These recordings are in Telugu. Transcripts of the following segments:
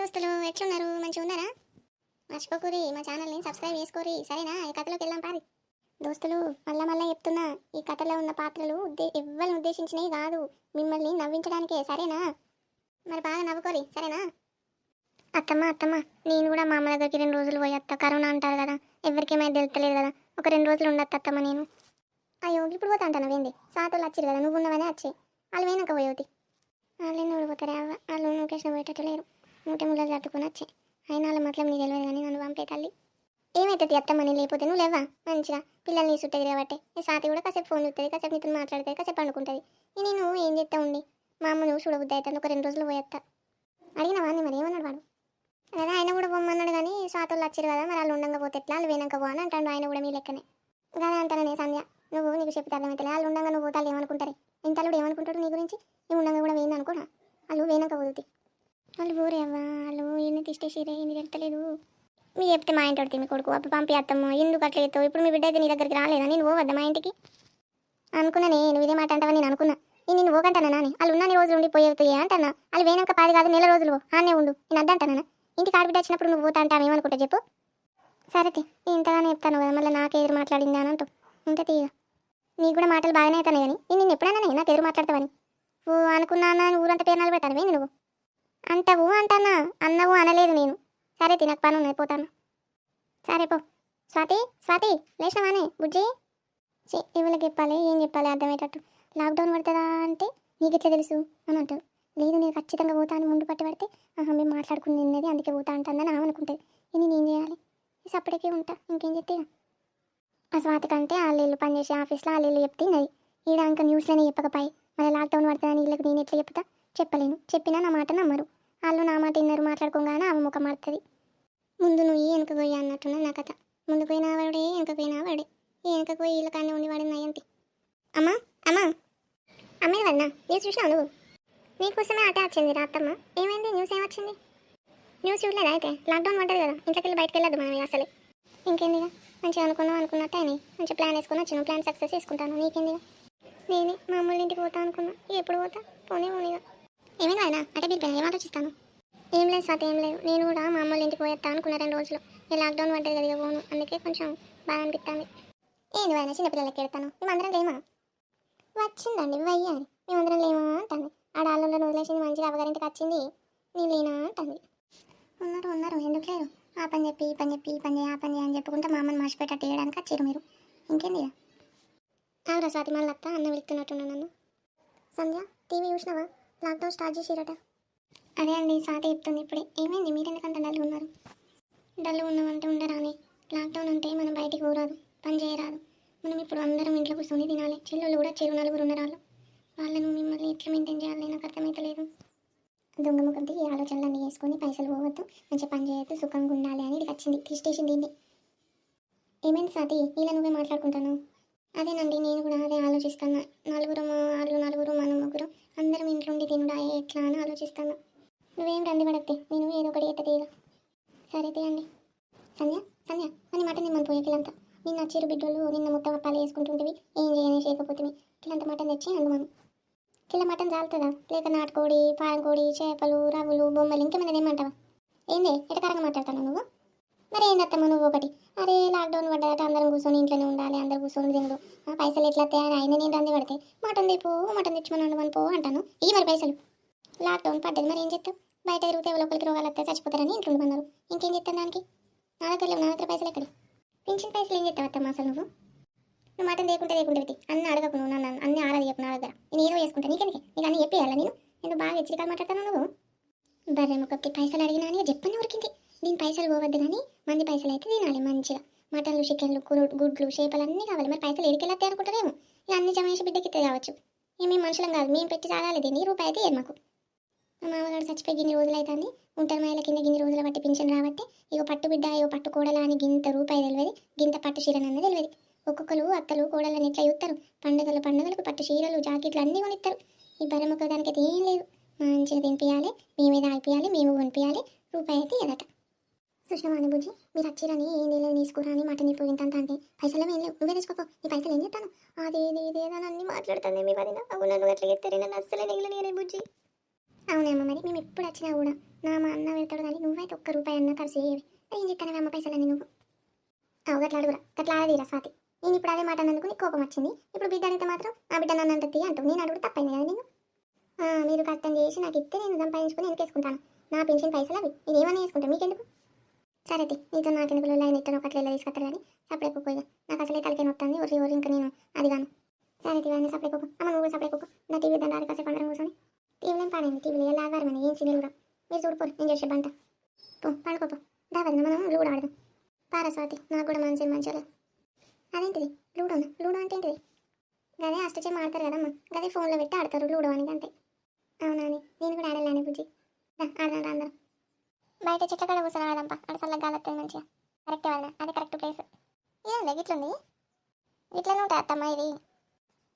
దోస్తులు ఎట్లున్నారు? మంచిగా ఉన్నారా? మర్చిపోకూరి మా ఛానల్ని సబ్స్క్రైబ్ చేసుకోరి. సరేనా? ఈ కథలోకి వెళ్దాం పారి. దోస్తులు మళ్ళా మళ్ళా చెప్తున్నా ఈ కథలో ఉన్న పాత్రలు ఉద్దే ఎవ్వరిని ఉద్దేశించినవి కాదు. మిమ్మల్ని నవ్వించడానికే సరేనా? మరి బాగా నవ్వుకోరి సరేనా? అత్తమ్మ అత్తమ్మ నేను కూడా మా అమ్మ దగ్గరికి రెండు రోజులు పోయి కరోనా అంటారు కదా ఎవరికి ఏమైనా తెలుస్తలేదు కదా ఒక రెండు రోజులు ఉండొచ్చు అత్తమ్మ నేను. అయ్యో ఇప్పుడు పోతా అంటాను ఏంది సాతోళ్ళు వచ్చిరు కదా నువ్వు ఉన్నవనే వచ్చి వాళ్ళు పోయినాక పోయేది వాళ్ళు ఎన్ని ఊడిపోతారే అవ్వ? వాళ్ళు కృష్ణ పోయేటట్టు లేరు. నూట ముళ్ళ తట్టుకుని వచ్చి. అయినా వాళ్ళ మాత్రం నీకు తెలియదు కానీ నన్ను పంపే తల్లి. ఏమైతుంది అత్తమ్మని లేకపోతే నువ్వు లేవా? మంచిగా. పిల్లల్ని చుట్టది కాబట్టి నీ సాతి కూడా కాసేపు ఫోన్ చూస్తుంది కాసేపు నీతో మాట్లాడుతుంది కాసేపు అనుకుంటుంది నేను ఏం చేస్తా ఉండి? మా అమ్మ నువ్వు చూడబుద్ది అవుతాను ఒక రెండు రోజులు పోయేస్తా అడిగిన వాడిని మరి ఏమన్నాడు వాడు? అదే ఆయన కూడా పొమ్మన్నాడు కానీ స్వాతులు వచ్చారు కదా మరి వాళ్ళు ఉండగా పోతే ఎట్లా? వాళ్ళు పోయినాక పో అని అంటాడు ఆయన కూడా మీ లెక్కనే. కదా అంటానే సంధ్య. నువ్వు నీకు చెప్పి అర్థమైతే వాళ్ళు ఉండంగా నువ్వు పోతాలు ఏమనుకుంటారు? ఇంతలో ఏమనుకుంటాడు నీ గురించి? నువ్వు ఉండగా కూడా వేయింది అనుకోరా వాళ్ళు వేయినాక పోతుంది వాళ్ళు ఊరే వాళ్ళు ఎన్ని తిష్టేసిరే ఎన్ని తెలుస్తలేదు మీ చెప్తే మా ఇంటి మీ కొడుకు అప్పుడు పంపిస్తాము ఎందుకు అట్లా చేస్తావు? ఇప్పుడు మీ బిడ్డ అయితే నీ దగ్గరికి రాలేదా? నేను పోవద్దా మా ఇంటికి? అనుకున్నా నేను ఇదే మాట అంటావని నేను అనుకున్నా. నేను నిన్ను పోకంటానా నాని? వాళ్ళు ఉన్న రోజులు ఉండి పోయేవుతాయి అంటానా? వాళ్ళు వేయనాక పాది కాదు నెల రోజులు ఆనే ఉండు నేను అద్దంటానా ఇంటికి ఆడబిడ్డ వచ్చినప్పుడు నువ్వు పోతా అంటావు ఏమనుకుంటా చెప్పు. సరే నేను ఇంతగానే చెప్తాను కదా మళ్ళీ నాకు ఎదురు మాట్లాడింది అని అంటూ ఇంకా తీయ నీకు కూడా మాటలు బాగానే అవుతాయి కానీ నేను నిన్ను ఎప్పుడైనా నాకు ఎదురు మాట్లాడతావని. ఓ అనుకున్నా ఊరంతా పేరునాలు పెట్టాను నువ్వు. అంటావు అంటానా? అన్నవు అనలేదు నేను. సరే తినక నాకు పని పోతాను. సరే పో. స్వాతి స్వాతి లేచినవానే బుజ్జి? చే ఇవాళకి చెప్పాలి ఏం చెప్పాలి అర్థమయ్యేటట్టు. లాక్డౌన్ పడుతుందా అంటే నీకు ఎట్లా తెలుసు? అని అంటారు లేదు నేను ఖచ్చితంగా పోతా అని ముందు పట్టి పడితే ఆహా మేము మాట్లాడుకుని నిన్నది అందుకే పోతా అంటుందని ఆమె అనుకుంటుంది. ఇది నేను చేయాలి? ఈ సప్పటికే ఉంటా ఇంకేం చెప్తే ఆ స్వాతి కంటే వాళ్ళు పనిచేసే ఆఫీస్లో వాళ్ళు ఇల్లు చెప్తే అది ఈడ ఇంకా న్యూస్లోనే చెప్పకపోయి. మళ్ళీ లాక్డౌన్ పడుతుందని వీళ్ళకి నేను ఎట్లా చెప్తా? చెప్పలేను. చెప్పినా నా మాట నమ్మరు. వాళ్ళు నా మాట ఇన్నరు మాట్లాడుకోగానే ఆమె ముఖం మాడుతుంది ముందు నువ్వు వెనక పోయి అన్నట్టున్నది నా కథ. ముందు పోయినా వాడే వెనక పోయినా వాడే. ఈ వెనక పోయి వీళ్ళ కన్నా ఉండి నయంతి అమ్మా అమ్మా. అమ్మే వదనా న్యూస్ చూసినావు నువ్వు? నీకోసమే ఆట వచ్చింది రాత్తమ్మ. ఏమైంది? న్యూస్ ఏమొచ్చింది? న్యూస్ చూడలేదా అయితే? లాక్డౌన్ పడ్డది కదా. ఇంట్లోకి వెళ్ళి బయటకు వెళ్ళదు మనం అసలు. ఇంకేందిగా? మంచిగా అనుకున్నావు అనుకున్నట్టు అయినాయి. మంచి ప్లాన్ వేసుకొని వచ్చినావు. ప్లాన్ సక్సెస్ చేసుకుంటాను. నీకేందిగా? నేనే మా అమ్మల ఇంటికి పోతా అనుకున్నా. ఎప్పుడు పోతా? పోనీ పోనీగా. ఏమైనా ఆయన అంటే పిలిపాను ఏం ఆలోచిస్తాను? ఏం లేదు స్వాతి ఏం లేదు. నేను కూడా మా అమ్మల ఇంటికి పోయేస్తా అనుకున్నా రెండు రోజులు. ఈ లాక్డౌన్ పడ్డది కదా పోను. అందుకే కొంచెం బాగా అనిపిస్తుంది ఏంది ఆయన చిన్నపిల్లలకి వెళ్తాను మేమందరం లేమా? వచ్చిందండి వయ్యా మేమందరం లేమా అంటుంది. ఆడాళ్ళలో వదిలేసింది మంచిగా అవ్వగారింటికి వచ్చింది. నేను లేనా అంటుంది. ఉన్నారు ఉన్నారు. ఎందుకు లేరు? ఆ పని చెప్పి ఈ పని చెప్పి ఈ పని చేయి ఆ పని చేయి అని చెప్పుకుంటే మా అమ్మని మర్చిపెట్టట్టు వేయడానికి వచ్చారు మీరు. ఇంకేంది అవురా స్వాతి మళ్ళీ అత్త అన్న వెళ్తున్నట్టున్నా నన్ను. సంధ్య టీవీ చూసినావా? లాక్డౌన్ స్టార్ట్ చేసిరట. అదే అండి స్వాతి చెప్తుంది ఇప్పుడే. ఏమైంది? మీరు ఎందుకంత డల్ ఉన్నారు? డల్ ఉన్నామంటే ఉండరాని. లాక్డౌన్ అంటే మనం బయటికి పోరాదు. పని చేయరాదు. మనం ఇప్పుడు అందరం ఇంట్లో కూర్చొని తినాలి. చెల్లెళ్ళు కూడా చెరువు నలుగురు ఉన్నారు వాళ్ళను మిమ్మల్ని ఎట్లా మెయింటైన్ చేయాలి? నాకు అర్థమైతలేదు. దొంగ ముఖం ఈ ఆలోచనలన్నీ వేసుకొని పైసలు పోవద్దు. మంచిగా పని చేయొద్దు. సుఖంగా ఉండాలి అని ఇది వచ్చింది. తీసేసింది దీన్ని. ఏమైంది స్వాతి ఇలా నువ్వే మాట్లాడుకుంటాను? అదేనండి నేను కూడా అదే ఆలోచిస్తాను నలుగురు వాళ్ళు నలుగురు మనం ముగ్గురు అందరం ఇంట్లో ఉండి చాలా ఆలోచిస్తాను. నువ్వేం రంది పడద్ది నేను ఏదో ఒకటి ఎత్త తీయగా. సరే తీయండి. సంధ్య సంధ్య అని మాట నిమ్మని పోయే పిల్లంతా. నిన్న చిరు బిడ్డలు నిన్న మొత్తం అప్పాలు వేసుకుంటుంటివి ఏం చేయని చేయకపోతుంది కిలంత మటన్ తెచ్చి అండు మనం కిలో మటన్ చాలుతుందా లేక నాటుకోడి పాలకోడి చేపలు రవ్వులు బొమ్మలు ఇంకేమైనా ఏమంటావా? ఏంది ఎటకారంగా మాట్లాడతాను నువ్వు? మరి ఏందత్తమ్మ నువ్వు ఒకటి? అరే లాక్డౌన్ పడ్డాక అందరం కూర్చొని ఇంట్లోనే ఉండాలి అందరు కూర్చొని తినడు. ఆ పైసలు ఎట్లా వస్తాయి? అని ఆయన నేను రంది పడితే మటన్ తెప్పు మటన్ తెచ్చుమని వండుమని పో అంటాను. ఈ మరి పైసలు. లాక్డౌన్ పడ్డది. మరి ఏం చెప్తావు బయట తిరిగితే లోపలికి రోగాలు వస్తే చచ్చిపోతారని ఇంట్లో ఉండమన్నారు ఇంకేం చేస్తాను దానికి? నా దగ్గర లేవు. నా దగ్గర పైసలు ఎక్కడ? పింఛన్ పైసలు ఏం చెప్తావు అత్తమ్మ అసలు నువ్వు? నువ్వు మటన్ లేకుంటే లేకుంటే పెట్టి అన్ని అడగకు నువ్వు నన్ను అన్ని ఆరాధి చెప్పు నా దగ్గర. నేను ఏదో చేసుకుంటా. నీకెందుకే? నీకు అన్ని చెప్పేయాలా నేను? నేను బాగా హెచ్చరికలు మాట్లాడతాను నువ్వు? బర్రె ముక్కకి పైసలు అడిగినా అని చెప్పని ఉరికింది దీని పైసలు పోవద్దు కానీ మంది పైసలు అయితే తినాలి మంచిగా. మటన్లు చికెన్లు గుడ్లు చేపలు అన్నీ కావాలి. మరి పైసలు ఎడికెళ్ళతే అనుకుంటారేమో? ఇక అన్ని జమ చేసి బిడ్డకి ఇస్తే కావచ్చు. మేము మనుషులం కాదు. మేము పెట్టి సాగాలి దీన్ని. రూపాయి అయితే మాకు? మా మామగారు చచ్చిపోయి గిన్ని రోజులు అవుతుంది ఒంటరి మహిళ కింద గిన్ని రోజుల బట్టి పింఛన్ రాబట్టి ఇక పట్టు బిడ్డ ఇగో పట్టు కోడల అని గింత రూపాయి తెలియదు గింత పట్టు చీరనన్నది తెలియదు ఒక్కొక్కరు అత్తలు కోడలని ఎట్లా చూస్తారు పండుగలు పండుగలకు పట్టు చీరలు జాకెట్లు అన్నీ కొనిస్తారు ఈ బరముఖ దానికి అయితే ఏం లేదు. మంచిగా తినిపించాలి మేమే తాగిపియాలి మేము కొనిపించాలి రూపాయి అయితే ఎదట. సుష్ణమాని బుజ్జి మీరు వచ్చిరని ఏం లేదు తీసుకురా అని మాట నీపు అంత అంటే పైసలు ఏం లేవు. నువ్వే తెచ్చుకోపో. ఈ పైసలు ఏం చేస్తాను? అది ఇది ఇది అని అన్ని మాట్లాడుతుంది మీ పదిన అవును నువ్వు ఎట్లా చెప్తారు నన్ను అస్సలే నిగలనేరే బుజ్జి. అవునేమో మరి మేము ఎప్పుడు వచ్చినా కూడా నా మా అన్న వెళ్తాడు కానీ నువ్వైతే ఒక్క రూపాయి అన్న ఖర్చు చేయవి. ఏం చెప్తానే అమ్మ పైసలని నువ్వు? అవు గట్లా అడుగురా గట్లా ఆడదీరా స్వాతి. నేను ఇప్పుడు అదే మాట అన్నందుకు నీకు కోపం వచ్చింది. ఇప్పుడు బిడ్డ అడిగితే మాత్రం ఆ బిడ్డ నన్ను అంటది అంటావు. నేను అడుగుడు తప్పైంది కదా నేను మీరు కష్టం చేసి నాకు ఇస్తే నేను సంపాదించుకుని ఎందుకు వేసుకుంటాను నా పెన్షన్ పైసలు అవి. నేను ఏమన్నా వేసుకుంటాను మీకెందుకు? సరే తి, నీతో నాకెందుకు లైన్ ఇస్తాను ఒకటి ఇలా తీసుకొస్తారు కానీ సపరేట్ పోయిగా. నాకు అసలే తలకే నొత్తుంది ఒరి ఒరి ఇంకా నేను అది కాను. సరే ఇవన్నీ సపరేట్ కుక్క అమ్మ నువ్వు సపరేట్ కుక్క నా టీవీ దండాలి కాసేపు అందరం కూర్చొని. టీవీలో ఏం పడింది? టీవీలో ఎలా ఆధారమైన ఏం సీరియల్ కూడా? మీరు చూడిపోరు నేను చేసే బంట. పో పండుకోపో దావద్దు మనం లూడో ఆడదాం. పారస్వాతి నాకు కూడా మంచి మంచిగా అదేంటిది? లూడోనా? లూడో అంటే ఏంటిది? గదే అష్టచేమ ఆడతారు కదమ్మా. గదే ఫోన్లో పెట్టి ఆడతారు లూడో అని అంతే. అవునా అని? నేను కూడా ఆడలేని బుజ్జి. ఆడదాం రా అందరం. బయట చెట్ల కాడ కూర్చొని ఆడదాంపా అక్కడ చల్లగా గాలి మంచిగా. కరెక్ట్ వాళ్ళ అది కరెక్ట్ ప్లేస్. ఇదేందా ఇట్లుంది? ఇట్లనే ఉంటుంది అత్తమ్మ ఇది?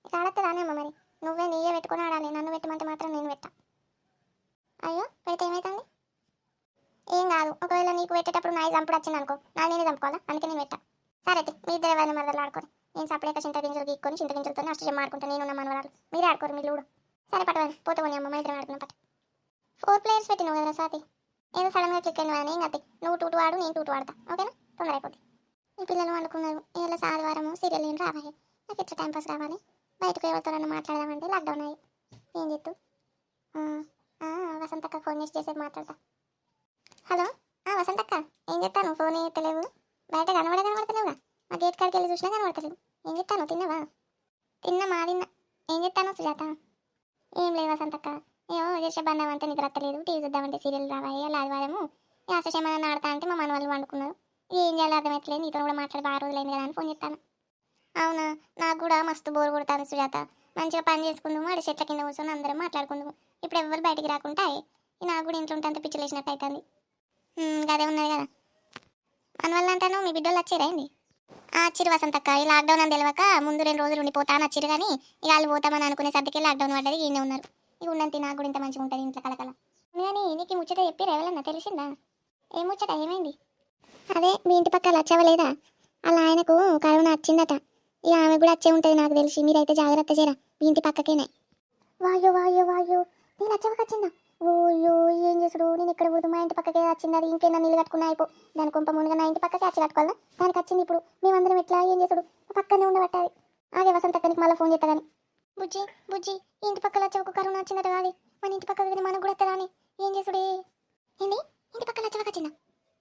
ఇక్కడ ఆడతానే అమ్మ మరి? నువ్వే నీయే పెట్టుకుని ఆడాలి. నన్ను పెట్టమంటే మాత్రం నేను పెట్టా. అయ్యో పెడితే ఏమవుతుంది ఏం కాదు. ఒకవేళ నీకు పెట్టేటప్పుడు నాయి చంపుడు వచ్చింది అనుకో. నా నేనే చంపుకోవాలా అందుకే నేను పెట్టా. సరే మీ ఇద్దరు ఎవరిని మరదలు ఆడుకోరు నేను సపరేట్గా చింతగింజలు గీక్కొని చింతగింజలతో అష్టజమ్మ ఆడుకుంటా. నేను నా మనవరాలు. మీరే ఆడుకోరు మీరు లూడు. సరే పట్టవాలి పోతే అమ్మ మా ఇద్దరు ఆడుకున్న పట్టు. ఫోర్ ప్లేయర్స్ పెట్టినావు కదా సాతి ఏదో సడన్గా క్లిక్ అయిన కానీ ఇంకా నువ్వు టూటు ఆడు నేను టూటు ఆడతా. ఓకేనా? తొందర అయిపోద్ది ఈ పిల్లలు వండుకున్నారు. ఇలా ఆదివారం సీరియల్ ఏం రావాలి నాకు ఇట్లా టైం పాస్ కావాలి బయటకు ఎవరితోనన్నా మాట్లాడదామంటే లాక్డౌన్ అయ్యి. ఏం చెప్తూ వసంతక్క ఫోన్ చేసి చేసేది మాట్లాడతా. హలో? ఆ వసంతక్క ఏం చెప్తాను ఫోన్ తెలియవు బయట కనబడ కనబడతలేవుగా? మా గేట్ కాడికి వెళ్ళి చూసినా కనబడతలేవు ఏం చెప్తాను తిన్నావా? తిన్నమా తిన్నా. ఏం చెప్తాను సుజాత? ఏం లేదు వసంతక్క. ఏమో చేసే బంధం నిద్ర రత్తలేదు టీవీ చూద్దామంటే సీరియల్ రావాయి అలా ఆదివారము. ఆశేమన్నా ఆడతా అంటే మా మన వాళ్ళు వండుకున్నారు. ఏం చేయాలో అర్థమవుతలేదు నీతో కూడా మాట్లాడి బాగా రోజులైంది కదా అని ఫోన్ చెప్తాను అవునా? నాకు కూడా మస్తు బోర్ కొడుతుంది సుజాత. మంచిగా పని చేసుకుందాము అడి చెట్ల కింద కూర్చొని అందరం మాట్లాడుకుందాము. ఇప్పుడు ఎవ్వరు బయటికి రాకుండా నాకు కూడా ఇంట్లో ఉంటే అంత పిచ్చలేసినట్టు అవుతుంది అదే ఉన్నది కదా. మన వల్ల అంటాను మీ బిడ్డలు వచ్చారా ఆ చిరు వసంతక్క ఈ లాక్డౌన్ అని తెలియక ముందు రెండు రోజులు ఉండిపోతాను వచ్చిరు కానీ ఇక వాళ్ళు పోతామని అనుకునే సర్దికి లాక్డౌన్ పడ్డది ఈయన ఉన్నారు. ఇక ఉండంతి నాకు కూడా ఇంత మంచిగా ఉంటుంది ఇంట్లో కలకల కానీ నీకు ముచ్చట చెప్పి ఎవరన్నా తెలిసిందా? ఏం ముచ్చట ఏమైంది? అదే మీ ఇంటి పక్క లచ్చవలేదా అలా ఆయనకు కరోనా వచ్చిందట. ఇక ఆమె కూడా వచ్చే ఉంటుంది నాకు తెలిసి. మీరైతే జాగ్రత్త చేయరా. మీ ఇంటి పక్కకేనే. వాయో వాయో వాయో. నేను లచ్చవకి వచ్చిందా ఓయ్యో ఏం చేసుడు నేను ఇక్కడ పోదు? మా ఇంటి పక్కకే వచ్చింది అది. ఇంకేనా నీళ్ళు కట్టుకున్నా అయిపో. దాని కొంప మునుగా నా ఇంటి పక్కకే వచ్చి కట్టుకోవాలా? దానికి వచ్చింది ఇప్పుడు. మేమందరం ఎట్లా? ఏం చేసుడు పక్కనే ఉండబట్టాలి ఆగే వసంత అక్కడికి మళ్ళీ ఫోన్ చేస్తా కానీ బుజ్జి బుజ్జి ఇంటి పక్కల వచ్చే ఒక కరోనా వచ్చిందట కాదు మన ఇంటి పక్క విని మనకు కూడా వస్తుందా ఏం చేసుడే ఏంది? ఇంటి పక్కల వచ్చాక వచ్చిందా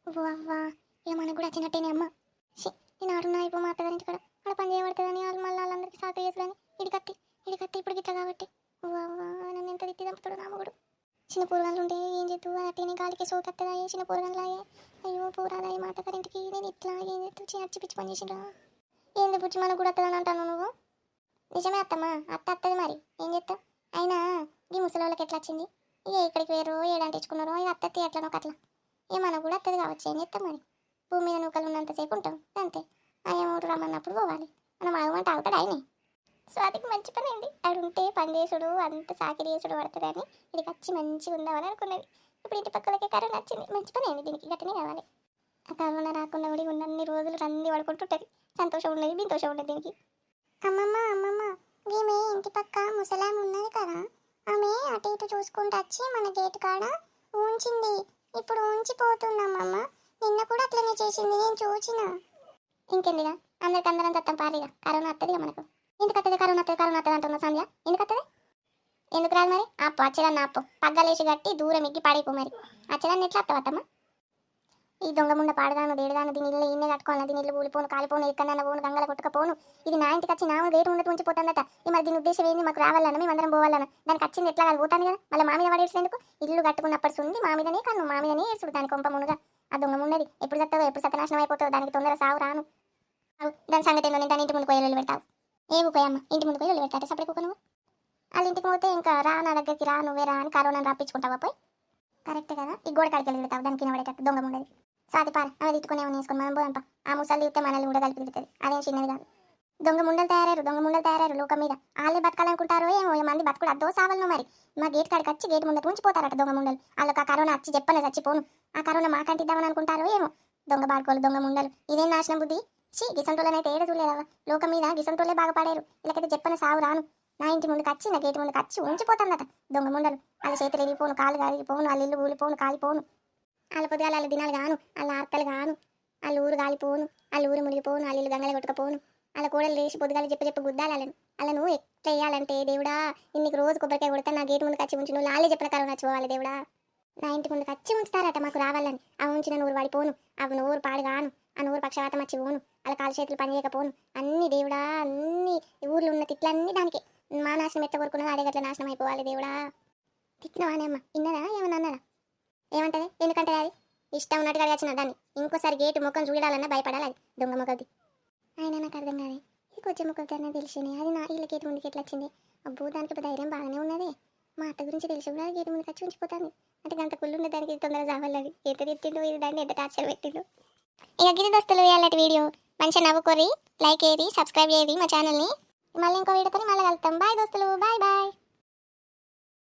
అవ్వా ఇక మనకు కూడా వచ్చినట్టేనే అమ్మ. నేను ఆడున్నా అయిపో మా అత్తగారింటి కూడా. అక్కడ పని చేయబడుతుందని వాళ్ళు మళ్ళీ వాళ్ళందరికీ సాకు చేసుడని ఇడికత్తి ఇడికత్తి ఇప్పుడు గిట్ల కాబట్టి. నన్ను ఎంత తిట్టి చంపుతాడు నామగుడు చిన్న పూరగాళ్ళు ఉంటే ఏం చేద్దు అట్టేనే గాలికి సోకత్తదా చిన్న పూరగాళ్ళాయే అయ్యో పూరాదాయి మాట గారింటికి నేను ఇట్లా ఏం చేస్తూ చిన్న పిచ్చి పని చేసిండ్రా. ఏంది పుచ్చి మనకు కూడా వస్తుందని అంటాను నువ్వు? నిజమే అత్తమ్మా అత్త అత్తది మరి. ఏం చేస్తావు అయినా ఈ ముసలి వాళ్ళకి ఎట్లా వచ్చింది? ఇక ఇక్కడికి వేరు ఏడంటించుకున్నారో ఇక అత్తత్తి ఎట్లనో అట్లా ఏ మనకు కూడా అత్తది కావచ్చు ఏం చేస్తాం మరి? భూమి మీద నూకలు ఉన్నంతసేపు ఉంటాం అంతే. ఆయన ఊరు రమ్మన్నప్పుడు పోవాలి. మనం ఆగమంటే ఆగుతాడు ఆయనే. స్వాతికి మంచి పని అయింది. ఆడు పని చేసుడు అంత సాకిరి చేసుడు పడుతుందని ఇది వచ్చి మంచిగా ఉందామని అనుకున్నది. ఇప్పుడు ఇంటి పక్కలకే కరోనా వచ్చింది మంచి పని అయింది దీనికి గట్టనే కావాలి. ఆ కరోనా రాకుండా కూడా ఉన్నన్ని రోజులు రంది పడుకుంటుంటుంది. సంతోషం ఉండదు బింతోషం ఉండదు దీనికి. అమ్మమ్మ అమ్మమ్మ ఈమె ఇంటి పక్క ముసలాం ఉన్నది కదా. ఆమె అటు ఇటు చూసుకుంటూ వచ్చి మన గేట్ కాడ ఉంచింది ఇప్పుడు ఉంచిపోతుందమ్మమ్మ నిన్న కూడా అట్లనే చేసింది నేను చూసిన. ఇంకెందుగా అందరికి అందరం తత్తం పారిగా కరోనా వస్తుంది మనకు. ఎందుకు వస్తుంది కరోనా వస్తుంది కరోనా వస్తుంది అంటున్నా సంధ్య. ఎందుకు వస్తుంది ఎందుకు రాదు మరి? ఆపు అచ్చదాన్ని ఆపు పగ్గలేసి కట్టి దూరం ఎక్కి పాడైపో మరి. అచ్చదాన్ని ఎట్లా వస్తావత్తమ్మా ఈ దొంగ ముండ పాడదాను దేడదాను దీని ఇల్లు ఇన్నే కట్టుకోవాలి? దీని ఇల్లు ఊలిపోను కాలిపోను ఎక్కడన్నా పోను గంగల కొట్టుకపోను ఇది నా ఇంటికి వచ్చి నా రేటు ఉన్నట్టు ఉంచిపోతుందట. ఈ మరి దీని ఉద్దేశం ఏంది? మాకు రావాలన్నా మేము అందరం పోవాలన్నా దానికి వచ్చింది ఎట్లా కాదు? పోతాను కదా. మళ్ళీ మా మీద పడేసేందుకు ఇల్లు కట్టుకున్నప్పటి ఉంది మా మీదనే కన్ను మా మీదనే ఏసుడు దాని కొంప మునుగా. ఆ దొంగ ఉన్నది ఎప్పుడు చస్తావో ఎప్పుడు సత్యనాశనం అయిపోతావు దానికి తొందర సావు రాను. దాని సంగతి ఏందో దాని ఇంటి ముందు పోయి పెడతావు. ఏ పోయమ్మ ఇంటి ముందు పోయి పెడతాట సపరేట్ కుక్క నువ్వు? వాళ్ళ ఇంటికి పోతే ఇంకా రా నా దగ్గరికి రా నువ్వే రా అని కరోనాను రాపించుకుంటావా పోయి? కరెక్ట్ కదా. ఈ గోడ కాడికి వెళ్ళి పెడతావు దానికి పడేటట్టు దొంగ ఉండేది సాది పార అవి తిట్టుకునే వేసుకొని మనం పోదాంపా ఆ ముసలి చూస్తే మనల్ని కూడా కలిపి తిడుతుంది. అదేం చిన్నది కాదు. దొంగ ముండలు తయారయ్యారు దొంగ ముండలు తయారయ్యారు లోకం మీద. వాళ్ళే బతకాలనుకుంటారో ఏమో ఈ మంది బతుకుడు అద్దో సావలను మరి. మా గేట్ కాడికి వచ్చి గేట్ ముందర ఉంచిపోతారట దొంగ ముండలు. వాళ్ళకి ఆ కరోనా వచ్చి చెప్పనే చచ్చిపోను. ఆ కరోనా మాకంటిద్దామని అనుకుంటారో ఏమో. దొంగ బాడుకోలు దొంగ ముండలు. ఇదేం నాశనం బుద్ధి? షీ గిసంటోళ్ళనైతే ఏడ చూడలేదా లోకం మీద గిసంటోళ్ళే బాగా పడారు వీళ్ళకైతే చెప్పని సావు రాను. నా ఇంటి ముందుకు వచ్చి నా గేటు ముందుకు వచ్చి ఉంచిపోతానట దొంగ ముండలు. వాళ్ళ చేతులు వెళ్ళిపోను కాలు కాలిపోను వాళ్ళ ఇల్లు ఊలిపోను కాలిపోను. వాళ్ళ పొద్దుగాల వాళ్ళ దినాలు గాను వాళ్ళ ఆర్తలు గాను వాళ్ళ ఊరు గాలిపోను వాళ్ళ ఊరు మునిగిపోను వాళ్ళ ఇల్లు గంగలు కొట్టుకపోను. వాళ్ళ కూడలు లేచి పొద్దుగాల చెప్పి చెప్పి గుద్దాలి వాళ్ళని వాళ్ళను ఎట్లా వేయాలంటే దేవుడా ఇన్నికి రోజు కొబ్బరికాయ కొడతా నా గేటు ముందుకు వచ్చి ఉంచు నువ్వు లాలే చెప్పిన కారణం నచ్చిపోవాలి దేవుడా. నా ఇంటి ముందుకు వచ్చి ఉంచుతారట మాకు రావాలని. ఆ ఉంచిన నూరు పోను. అవి నూరు పాడుగాను ఆ నూరు పక్షవాతం వచ్చి పోను. అలా కాలు చేతులు పని చేయకపోను. అన్ని దేవుడా అన్ని ఊర్లో ఉన్న తిట్లన్నీ దానికి. మా నాశనం ఎట్ట కోరుకున్నదో అదే గట్ల నాశనం అయిపోవాలి దేవుడా. తిట్టినవానే అమ్మ. ఇన్నదా? ఏమన్నా అన్నదా? ఏమంటది? ఎందుకంటే అది? ఇష్టం ఉన్నట్టుగా వచ్చిన దాన్ని. ఇంకోసారి గేటు ముఖం చూడాలన్నా భయపడాలి అది. దొంగ ముఖది ఆయన నాకు అర్థం కాదు. ఇది కొంచెం ముఖంతో తెలిసింది. అది నా ఇళ్ళ గేటు ముందుకు ఎట్లా వచ్చింది? అబ్బో దానికి ధైర్యం బాగానే ఉన్నది. మా అత్త గురించి తెలిసి కూడా గేటు ముందుకు వచ్చి ఉంచిపోతుంది. అంటే గంట కుళ్ళు ఉండే దానికి తొందరగా చావాలని ఎంత తిట్టిందో ఇది దాన్ని ఎంత టార్చర్ పెట్టిందో. ఇక గిరి దోస్తులు ఇలాంటి వీడియో. మంచిగా నవ్వుకోరి లైక్ ఏది సబ్స్క్రైబ్ చేయది మా ఛానల్ని మళ్ళీ ఇంకో వీడియోతో మళ్ళీ కలుద్దాం. బాయ్ దోస్తులు. Bye bye